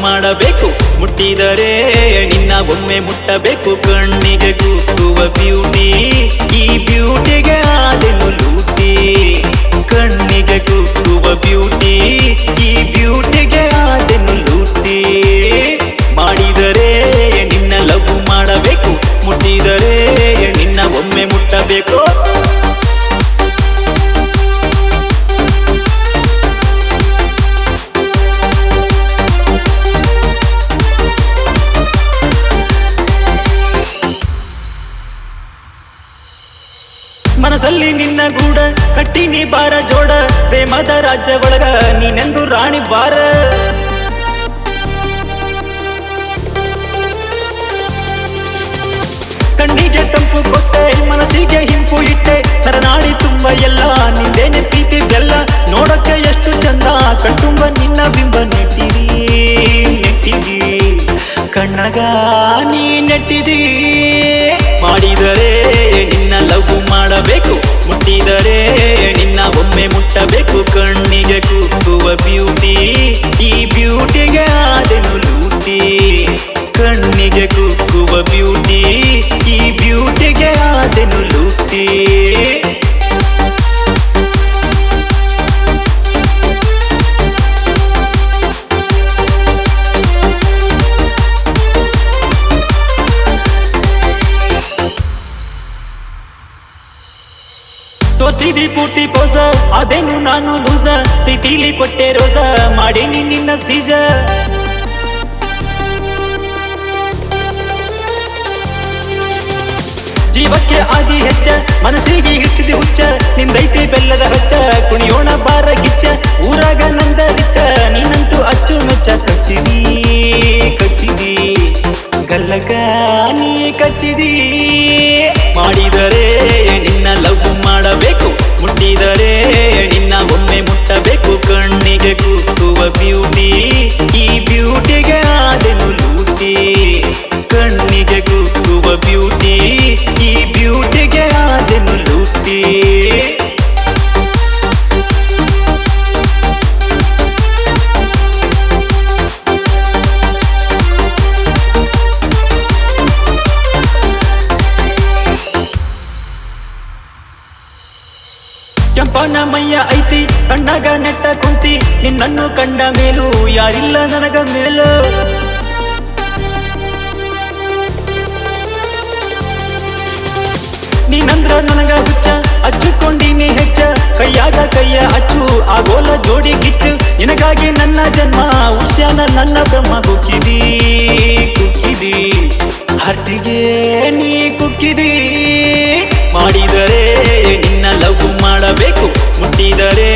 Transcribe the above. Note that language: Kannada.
ಮಾಡಬೇಕು. ಮುಟ್ಟಿದರೆ ನಿನ್ನ ಒಮ್ಮೆ ಮುಟ್ಟಬೇಕು. ಕಣ್ಣಿಗೆ ಕೂಗುವ ಬ್ಯೂಟಿ ಈ ಬ್ಯೂಟಿಗೆ ಆದೆನು ಲೂಟಿ. ಕಣ್ಣಿಗೆ ಕೂಗುವ ಬ್ಯೂಟಿ ಈ ಬ್ಯೂಟಿಗೆ ಆದೆನು ಲೂಟಿ. ಮಾಡಿದರೆ ನಿನ್ನ ಲವ್ ಮಾಡಬೇಕು. ಮುಟ್ಟಿದರೆ ನಿನ್ನ ಒಮ್ಮೆ ಮುಟ್ಟಬೇಕು. ಮನಸ್ಸಲ್ಲಿ ನಿನ್ನ ಗೂಡ, ಕಟ್ಟಿನಿ ಬಾರ ಜೋಡ, ಪ್ರೇಮದ ರಾಜ್ಯ ಒಳಗ ನೀನೆಂದು ರಾಣಿ ಬಾರ ಕಣ್ಣಿಗೆ ತಂಪು ಕೊಟ್ಟೆ, ಮನಸ್ಸಿಗೆ ಹಿಂಪು ಇಟ್ಟೆ, ತರನಾಡಿ ತುಂಬ ಎಲ್ಲ, ನಿಂದೇನೆ ಪ್ರೀತಿ ಬೆಲ್ಲ ನೋಡಕ್ಕೆ ಎಷ್ಟು ಚಂದ, ಕಣ್ತುಂಬ ನಿನ್ನ ಬಿಂಬ ನೆಟ್ಟಿದಿ ನೆಟ್ಟಿದಿ. ಕಣ್ಣಗ ನೀ ನೆಟ್ಟಿದಿ, ಮಾಡಿದರೆ ಲವ್ ಮಾಡಬೇಕು ಮುಟ್ಟಿದರೆ ನಿನ್ನ ಒಮ್ಮೆ ಮುಟ್ಟಬೇಕು ಕಣ್ಣಿಗೆ ಕೂಗುವ ಬ್ಯೂಟಿ ತೋರ್ಸಿದಿ ಪೂರ್ತಿ ಪೋಸ, ಅದೇನು ನಾನು ಲೂಸ. ಪ್ರೀತಿಲಿ ಕೊಟ್ಟೆ ರೋಸ, ಮಾಡೇನಿ ನಿನ್ನ ಸೀಜ. ಜೀವಕ್ಕೆ ಆದಿ ಹೆಚ್ಚ, ಮನಸ್ಸಿಗೆ ಹಿಡಿಸಿದ ಹುಚ್ಚ. ನಿಂದೈತಿ ಬೆಲ್ಲದ ಹಚ್ಚ, ಕುಣಿಯೋಣ ಬಾರ ಗಿಚ್ಚ. ಊರಾಗ ನಂದ ರಿಚ್ಚ, ನೀನಂತೂ ಅಚ್ಚು ಮೆಚ್ಚ ಕಚ್ಚಿದಿ ಕಚ್ಚಿದಿ, ಗಲ್ಲಗ ನೀ ಕಚ್ಚಿದಿ. ಮಾಡಿದರೆ ನಿನ್ನ ಲವ್ ಮಾಡಬೇಕು ಮುಟ್ಟಿದರೆ ನಿನ್ನ ಒಮ್ಮೆ ಮುಟ್ಟಬೇಕು. ಕಣ್ಣಿಗೆ ಕೂಗುವ ಬ್ಯೂಟಿ ಈ ಬ್ಯೂಟಿಗೆ ಆದೆನು ಲೂಟಿ. ಕಣ್ಣಿಗೆ ಕೂಗುವ ಕೆಂಪನ ಮೈಯ ಐತಿ ಕಣ್ಣಾಗ ನೆಟ್ಟ ಕುಂತಿ, ನಿನ್ನನ್ನು ಕಂಡ ಮೇಲೂ ಯಾರಿಲ್ಲ ನನಗ ಮೇಲು. ನೀನಂದ್ರ ನನಗ ಹುಚ್ಚ ಹಚ್ಚಿಕೊಂಡಿನಿ ಹೆಚ್ಚ, ಕೈಯಾಗ ಕೈಯ ಅಚ್ಚು ಗೋಲ ಜೋಡಿ ಕಿಚ್ಚು, ನಿನಗಾಗಿ ನನ್ನ ಜನ್ಮ ಉಷ್ಯಾನ ನನ್ನ ಬ್ರಹ್ಮ ಕುಕ್ಕಿದಿ ಕುಕ್ಕಿದಿ. ಹಟ್ಟಿಗೆ ನೀ ಕುಕ್ಕಿದಿ, ಮಾಡಿದರೆ ನಿನ್ನ ಲವ್ ಮಾಡಬೇಕು. ಮುಟ್ಟಿದರೆ ನಿನ್ನ